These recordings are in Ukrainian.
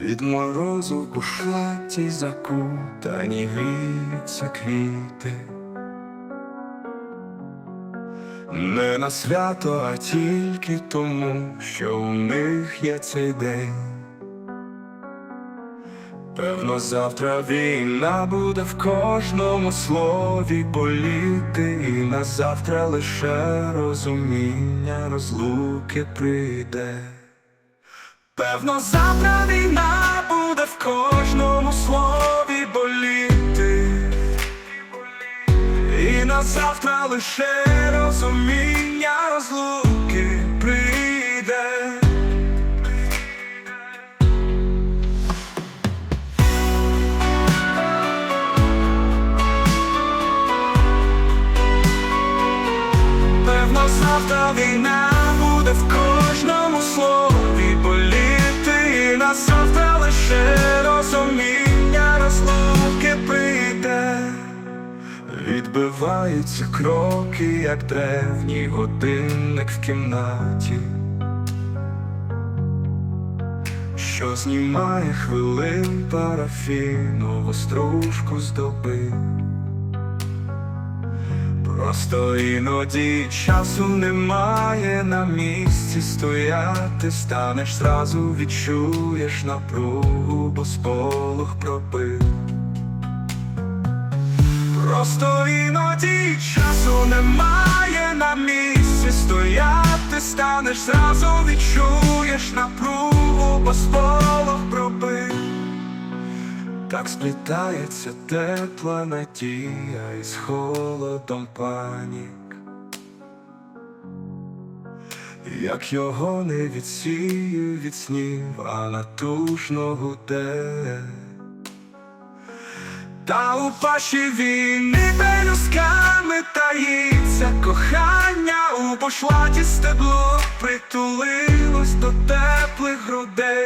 Від морозу в бушлаті закутані гріються квіти. Не на свято, а тільки тому, що у них є цей день. Певно, завтра війна буде в кожному слові боліти, і на завтра лише розуміння розлуки прийде. Певно, завтра війна буде в кожному слові боліти, і на завтра лише розуміння розлуки прийде. Завтра війна буде в кожному слові боліти, на завтра лише розуміння розлуки прийде. Відбиваються кроки, як древній годинник в кімнаті, що знімає хвилин парафіну стружку з доби. Просто іноді часу немає на місці стояти, станеш зразу відчуєш напругу, бо сполох пробив. Просто іноді часу немає на місці стояти, станеш зразу відчуєш напругу, бо сполох. Так сплітається тепла надія із холодом панік, як його не відсію від снів, а натужно гуде. Та у пащі війни пелюсками таїться кохання у пошлаті стебло притулилось до теплих грудей.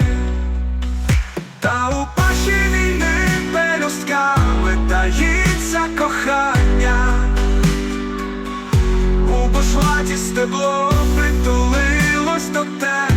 хаті стебло притулилось до тебе.